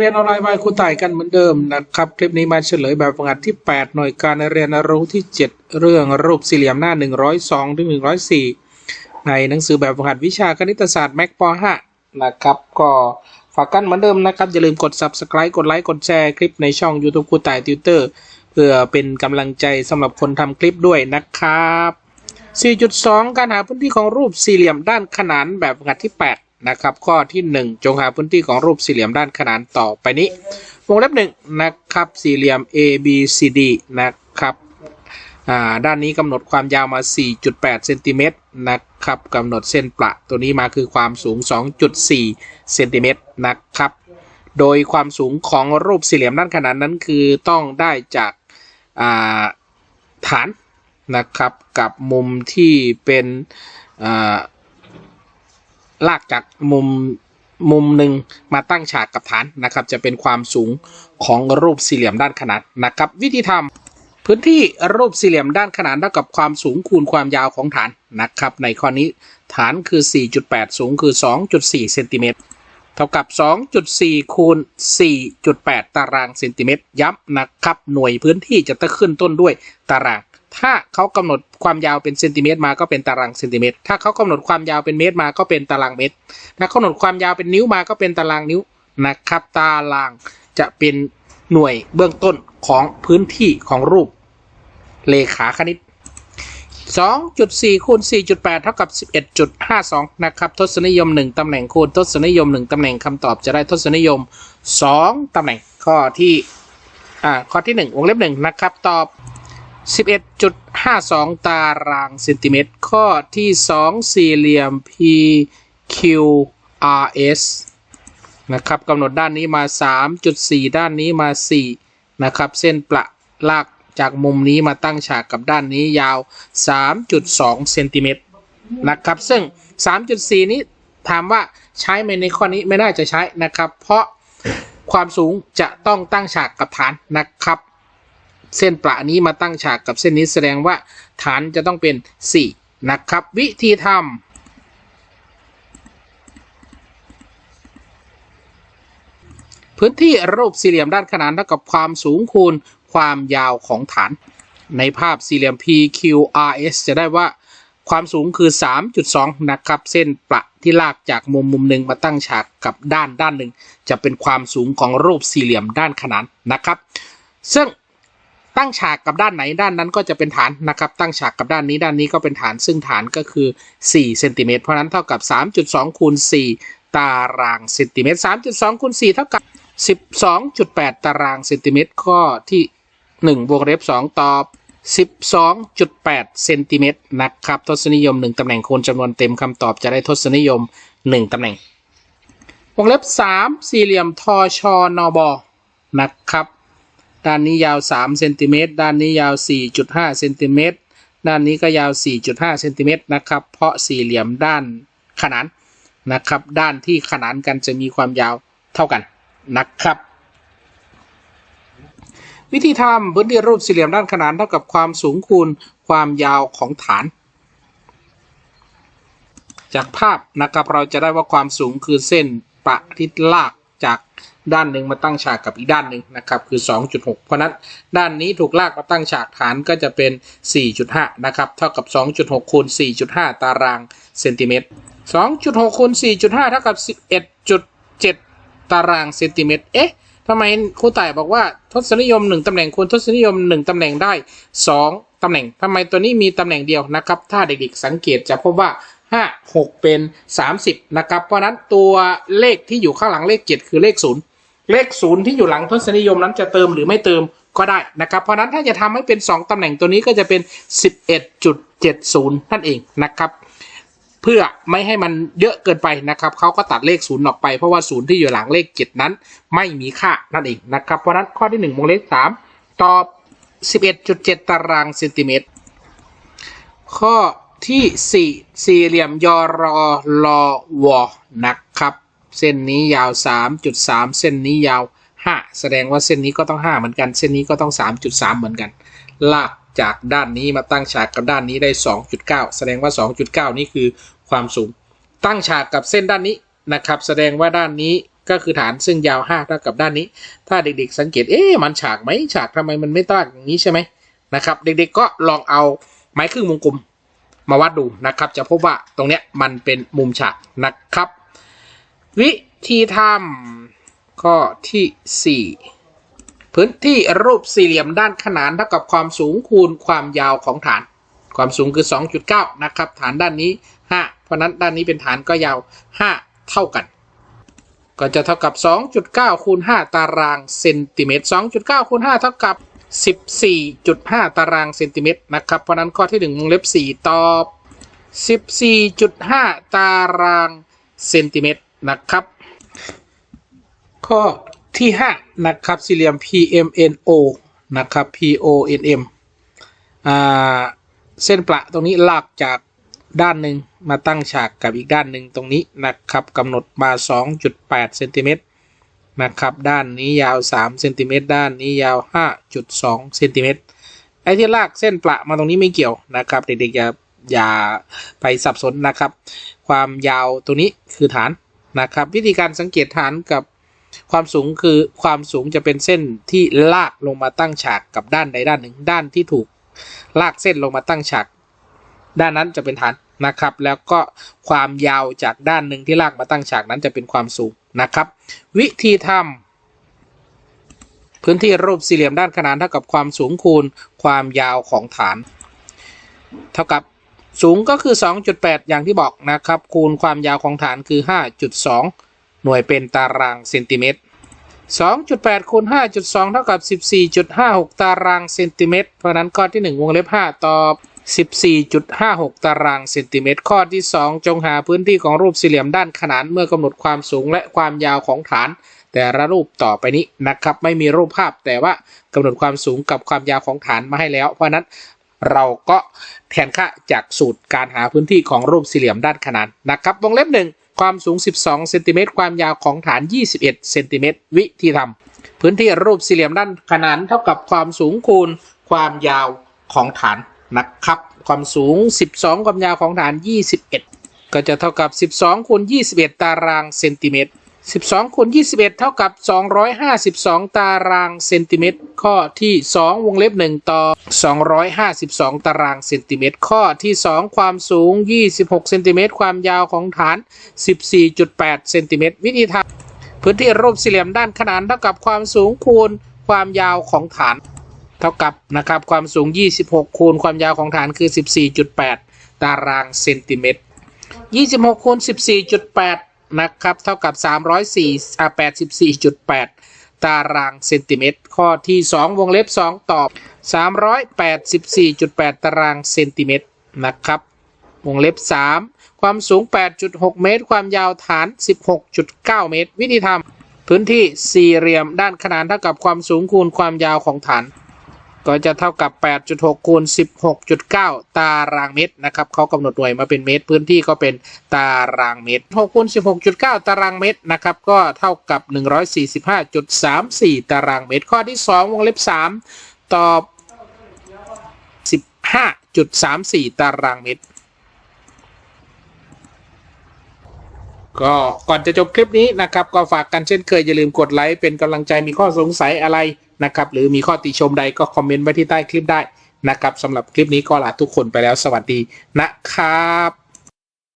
เรียนออนไลน์บายครูต่ายกันเหมือนเดิมนะครับ คลิปนี้มาเฉลยแบบฝึกหัดที่ 8 หน่วยการเรียนรู้ที่ 7 เรื่องรูปสี่เหลี่ยมหน้า 102ถึง104 ในหนังสือแบบฝึกหัดวิชาคณิตศาสตร์แม็กป .5 นะครับก็ฝากกันเหมือนเดิมนะครับ อย่าลืมกด subscribe กดไลค์กดแชร์คลิปในช่อง YouTube ครูต่ายติวเตอร์เพื่อเป็นกำลังใจสำหรับคนทำคลิปด้วยนะครับ 4.2 การหาพื้นที่ของรูปสี่เหลี่ยมด้านขนานแบบฝึกหัดที่ 8 นะครับ ข้อที่ 1 จงหาพื้นที่ของรูปสี่เหลี่ยมด้านขนานต่อไปนี้ วงเล็บหนึ่งนะครับ สี่เหลี่ยม A B C D นะครับด้านนี้กำหนดความยาวมา 4.8 เซนติเมตรนะครับกำหนดเส้นประตัวนี้มาคือความสูง 2.4 เซนติเมตรนะครับ โดยความสูงของรูปสี่เหลี่ยมด้านขนานนั้นคือต้องได้จากาฐานนะครับกับมุมที่เป็นอ่า ลากจากมุมมุมหนึ่งมาตั้งฉากกับฐานนะครับ จะเป็นความสูงของรูปสี่เหลี่ยมด้านขนานนะครับ วิธีทำพื้นที่รูปสี่เหลี่ยมด้านขนานเท่ากับความสูงคูณความยาวของฐานนะครับ ในข้อนี้ฐานคือ 4.8 สูงคือ 2.4เซนติเมตรเท่ากับ 2.4 คูณ 4.8 ตารางเซนติเมตรย้ำนะครับ หน่วยพื้นที่จะต้องขึ้นต้นด้วยตาราง ถ้าเขากำหนดความยาวเป็นเซนติเมตรมาก็เป็นตารางเซนติเมตร ถ้าเขากำหนดความยาวเป็นเมตรมาก็เป็นตารางเมตร ถ้ากำหนดความยาวเป็นนิ้วมาก็เป็นตารางนิ้วนะครับ ตารางจะเป็นหน่วยเบื้องต้นของพื้นที่ของรูปเลขาคณิต 2.4คูณ4.8 เท่ากับ 11.52 นะครับ ทศนิยม 1 ตำแหน่งคูณทศนิยม 1 ตำแหน่งคำตอบจะได้ทศนิยม 2 ตำแหน่งข้อที่อ่าข้อที่ 1 วงเล็บ1นะครับ ตอบ 11.52 ตารางเซนติเมตร ข้อที่ 2 สี่เหลี่ยม PQRS นะครับกำหนดด้านนี้มา 3.4 ด้านนี้มา 4 นะครับ เส้นประลากจากมุมนี้มาตั้งฉากกับด้านนี้ยาว 3.2 เซนติเมตรนะครับ ซึ่ง 3.4 นี้ถามว่าใช้ไหมในข้อนี้ไม่น่าจะใช้นะครับ เพราะความสูงจะต้องตั้งฉากกับฐานนะครับ เส้นประนี้มาตั้งฉากกับเส้นนี้แสดงว่าฐานจะต้องเป็น 4 นะครับ วิธีทำพื้นที่รูปสี่เหลี่ยมด้านขนานเท่ากับความสูงคูณความยาวของฐาน ในภาพสี่เหลี่ยม PQRS จะได้ว่าความสูงคือ 3.2 นะครับ เส้นประที่ลากจากมุมมุมหนึ่งมาตั้งฉากกับด้านด้านหนึ่ง จะเป็นความสูงของรูปสี่เหลี่ยมด้านขนานนะครับ ซึ่ง ตั้งฉากกับด้านไหนด้านนั้นก็จะเป็นฐานนะครับ ตั้งฉากกับด้านนี้ด้านนี้ก็เป็นฐาน ซึ่งฐานก็คือ4เซนติเมตรเพราะนั้นเท่ากับ 3.2คูณ4ตารางเซนติเมตร3.2คูณ4เท่ากับ 12.8 ตารางเซนติเมตรข้อที่ 1 วงเล็บ2ตอบ 12.8 เซนติเมตรนะครับ ทศนิยม 1 ตำแหน่งคูณจำนวนเต็มคำตอบจะได้ทศนิยม 1 ตำแหน่งวงเล็บ 3 สี่เหลี่ยมทอชอนอบนะครับ ด้านนี้ยาว3เซนติเมตรด้านนี้ยาว 4.5เซนติเมตรด้านนี้ก็ยาว 4.5เซนติเมตรนะครับ เพราะสี่เหลี่ยมด้านขนานนะครับ ด้านที่ขนานกันจะมีความยาวเท่ากันนะครับ วิธีทำพื้นที่รูปสี่เหลี่ยมด้านขนานเท่ากับความสูงคูณความยาวของฐาน จากภาพนะครับเราจะได้ว่าความสูงคือเส้นประที่ลากจาก ด้านหนึ่งมาตั้งฉากกับอีกด้านหนึ่งนะครับคือ 2.6 เพราะนั้นด้านนี้ถูกลากมาตั้งฉากฐานก็จะเป็น 4.5 นะครับเท่ากับ 2.6คูณ4.5 ตารางเซนติเมตร 2.6คูณ4.5 เท่ากับ 11.7 ตารางเซนติเมตร เอ๊ะทำไมครูต่ายบอกว่าทศนิยม 1ตำแหน่งคูณทศนิยม 1ตำแหน่งได้ 2ตำแหน่งทำไมตัวนี้มีตำแหน่งเดียวนะครับ ถ้าเด็กๆสังเกตจะพบว่า 5 6 เป็น 30 นะครับ เพราะนั้นตัวเลขที่อยู่ข้างหลังเลข 7 คือเลข 0 เลข0ที่อยู่หลังทศนิยมนั้นจะเติมหรือไม่เติมก็ได้นะครับ เพราะนั้นถ้าจะทำให้เป็น 2ตำแหน่งตัวนี้ก็จะเป็น 11.70 นั่นเองนะครับ เพื่อไม่ให้มันเยอะเกินไปนะครับเขาก็ตัดเลขศูนย์ออกไปเพราะว่าศูนย์ที่อยู่หลังเลขเจ็ดนั้น ไม่มีค่านั่นเองนะครับ เพราะนั้นข้อที่หนึ่งวงเล็บสามตอบ 11.7 ตารางเซนติเมตร ข้อที่สี่สี่เหลี่ยมยอรอลอวอนะครับ เส้นนี้ยาว 3.3 เส้นนี้ยาว 5 แสดงว่าเส้นนี้ก็ต้อง 5 เหมือนกัน เส้นนี้ก็ต้อง 3.3 เหมือนกัน ลากจากด้านนี้มาตั้งฉากกับด้านนี้ได้ 2.9 แสดงว่า 2.9 นี่คือความสูง ตั้งฉากกับเส้นด้านนี้นะครับ แสดงว่าด้านนี้ก็คือฐานซึ่งยาว 5 เท่ากับด้านนี้ ถ้าเด็กๆ สังเกต เอ๊ะ มันฉากไหมฉากทำไมมันไม่ตั้งอย่างนี้ใช่ไหมนะครับ เด็กๆ ก็ลองเอาไม้ครึ่งวงกลมมาวัดดูนะครับ จะพบว่าตรงเนี้ยมันเป็นมุมฉากนะครับ วิธีทำข้อที่ 4 พื้นที่รูปสี่เหลี่ยมด้านขนานเท่ากับความสูงคูณความยาวของฐาน ความสูงคือ 2.9 นะครับ ฐานด้านนี้ 5 เพราะนั้นด้านนี้เป็นฐานก็ยาว 5 เท่ากัน ก็จะเท่ากับ 2.9 คูณ 5 ตารางเซนติเมตร 2.9 คูณ 5 เท่ากับ 14.5 ตารางเซนติเมตรนะครับ เพราะฉะนั้นข้อที่ 1 วงเล็บ 4 ตอบ 14.5 ตารางเซนติเมตร นะครับ ข้อที่ 5 นะครับ สี่เหลี่ยม PMNO นะครับ PONM อ่า เส้นประตรงนี้ลากจากด้านหนึ่งมาตั้งฉากกับอีกด้านหนึ่งตรงนี้นะครับกำหนดมา 2.8เซนติเมตรนะครับ ด้านนี้ยาว3เซนติเมตรด้านนี้ยาว 5.2เซนติเมตรไอ้ที่ลากเส้นประมาตรงนี้ไม่เกี่ยวนะครับ เด็กๆอย่าอย่าไปสับสนนะครับ ความยาวตัวนี้คือฐาน นะครับ วิธีการสังเกตฐานกับความสูงคือความสูงจะเป็นเส้นที่ลากลงมาตั้งฉากกับด้านใดด้านหนึ่งด้านที่ถูกลากเส้นลงมาตั้งฉาก ด้านนั้นจะเป็นฐานนะครับ แล้วก็ความยาวจากด้านหนึ่งที่ลากมาตั้งฉากนั้นจะเป็นความสูงนะครับ วิธีทำพื้นที่รูปสี่เหลี่ยมด้านขนานเท่ากับความสูงคูณความยาวของฐาน เท่ากับ สูงก็คือ 2.8 อย่างที่บอกนะครับ คูณความยาวของฐานคือ 5.2 หน่วยเป็นตารางเซนติเมตร 2.8 คูณ 5.2 เท่ากับ 14.56 ตารางเซนติเมตร เพราะนั้นข้อที่ 1 วงเล็บ 5 ตอบ 14.56 ตารางเซนติเมตร ข้อที่ 2 จงหาพื้นที่ของรูปสี่เหลี่ยมด้านขนานเมื่อกำหนดความสูงและความยาวของฐาน แต่ละรูปต่อไปนี้นะครับ ไม่มีรูปภาพแต่ว่ากำหนดความสูงกับความยาวของฐานมาให้แล้ว เพราะนั้น เราก็แทนค่าจากสูตรการหาพื้นที่ของรูปสี่เหลี่ยมด้านขนานนะครับวงเล็บหนึ่งความสูง 12 เซนติเมตร ความยาวของฐาน 21 เซนติเมตร วิธีทำ พื้นที่รูปสี่เหลี่ยมด้านขนานเท่ากับความสูงคูณความยาวของฐานนะครับ ความสูง 12 ความยาวของฐาน 21 ก็จะเท่ากับ 12 คูณ 21 ตารางเซนติเมตร 12คูณ21 เท่ากับ 252 ตารางเซนติเมตร ข้อที่ 2 วงเล็บ 1 ต่อ 252 ตารางเซนติเมตร ข้อที่ 2 ความสูง 26 เซนติเมตร ความยาวของฐาน 14.8 เซนติเมตร วิธีทำพื้นที่รูปสี่เหลี่ยมด้านขนานเท่ากับความสูงคูณความยาวของฐาน เท่ากับนะครับความสูง 26 คูณความยาวของฐานคือ 14.8 ตารางเซนติเมตร 26คูณ14.8 นะครับ เท่ากับ 304อ่า84.8 ตารางเซนติเมตร ข้อที่ 2 วงเล็บ 2 ตอบ 384.8 ตารางเซนติเมตรนะครับ วงเล็บ 3 ความสูง 8.6 เมตร ความยาวฐาน 16.9 เมตร วิธีทำพื้นที่สี่เหลี่ยมด้านขนานเท่ากับความสูงคูณความยาวของฐาน ก็จะเท่ากับ 8.6 คูณ 16.9 ตารางเมตรนะครับเขากำหนดหน่วยมาเป็นเมตร พื้นที่ก็เป็นตารางเมตร6คูณ16.9 ตารางเมตรนะครับก็เท่ากับ 145.34 ตารางเมตร ข้อที่ 2 วงเล็บ 3 ตอบ 15.34 ตารางเมตรก็ก่อนจะจบคลิปนี้นะครับ ก็ฝากกันเช่นเคยอย่าลืมกดไลค์เป็นกำลังใจมีข้อสงสัยอะไร นะครับ หรือมีข้อติชมใดก็คอมเมนต์ไว้ที่ใต้คลิปได้นะครับสำหรับคลิปนี้ก็ลาทุกคนไปแล้วสวัสดีนะครับ